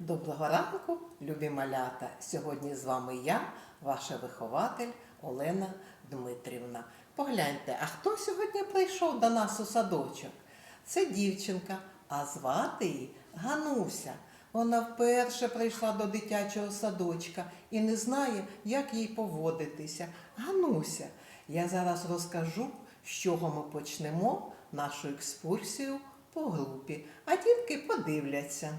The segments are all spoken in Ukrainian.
Доброго ранку, любі малята! Сьогодні з вами я, ваша вихователь Олена Дмитрівна. Погляньте, а хто сьогодні прийшов до нас у садочок? Це дівчинка, а звати її Гануся. Вона вперше прийшла до дитячого садочка і не знає, як їй поводитися. Гануся, я зараз розкажу, з чого ми почнемо нашу екскурсію по групі, а дітки подивляться.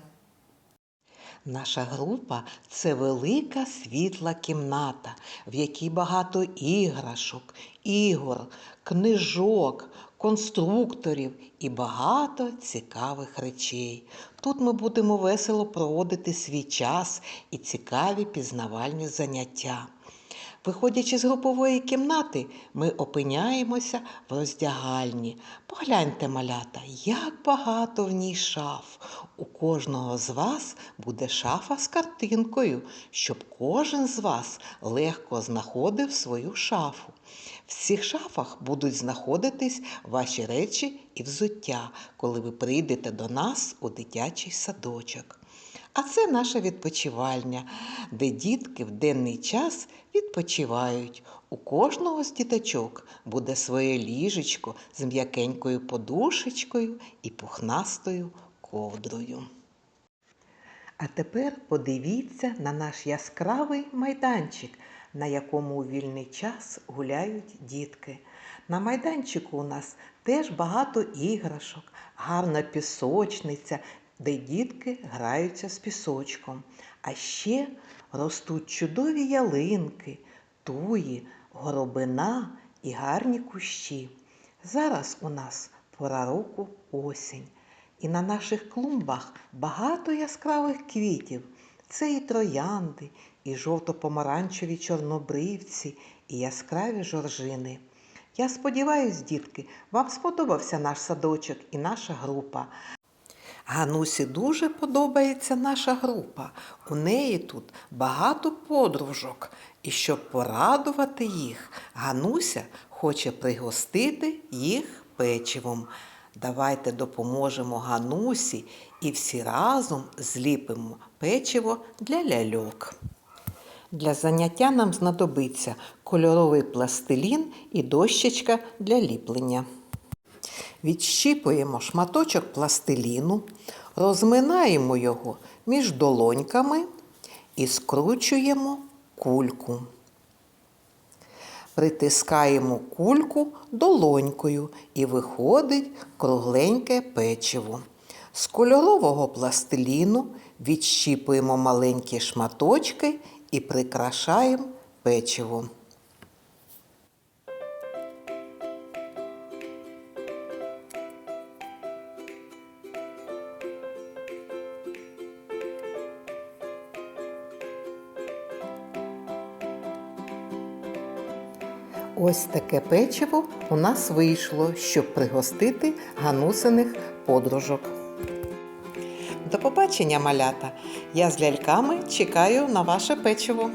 Наша група це велика світла кімната, в якій багато іграшок, ігор, книжок, конструкторів і багато цікавих речей. Тут ми будемо весело проводити свій час і цікаві пізнавальні заняття. Виходячи з групової кімнати, ми опиняємося в роздягальні. Погляньте, малята, як багато в ній шаф. У кожного з вас буде шафа з картинкою, щоб кожен з вас легко знаходив свою шафу. В цих шафах будуть знаходитись ваші речі і взуття, коли ви прийдете до нас у дитячий садочок. А це наша відпочивальня, де дітки в денний час відпочивають. У кожного з діточок буде своє ліжечко з м'якенькою подушечкою і пухнастою ковдрою. А тепер подивіться на наш яскравий майданчик, на якому у вільний час гуляють дітки. На майданчику у нас теж багато іграшок, гарна пісочниця, де дітки граються з пісочком. А ще ростуть чудові ялинки, туї, горобина і гарні кущі. Зараз у нас пора року осінь. І на наших клумбах багато яскравих квітів. Це і троянди, і жовто-помаранчеві чорнобривці, і яскраві жоржини. Я сподіваюсь, дітки, вам сподобався наш садочок і наша група. Ганусі дуже подобається наша група. У неї тут багато подружок. І щоб порадувати їх, Гануся хоче пригостити їх печивом. Давайте допоможемо Ганусі і всі разом зліпимо печиво для ляльок. Для заняття нам знадобиться кольоровий пластилін і дощечка для ліплення. Відщіпуємо шматочок пластиліну, розминаємо його між долоньками і скручуємо кульку. Притискаємо кульку долонькою і виходить кругленьке печиво. З кольорового пластиліну відщіпуємо маленькі шматочки і прикрашаємо печиво. Ось таке печиво у нас вийшло, щоб пригостити ганусиних подружок. До побачення, малята! Я з ляльками чекаю на ваше печиво.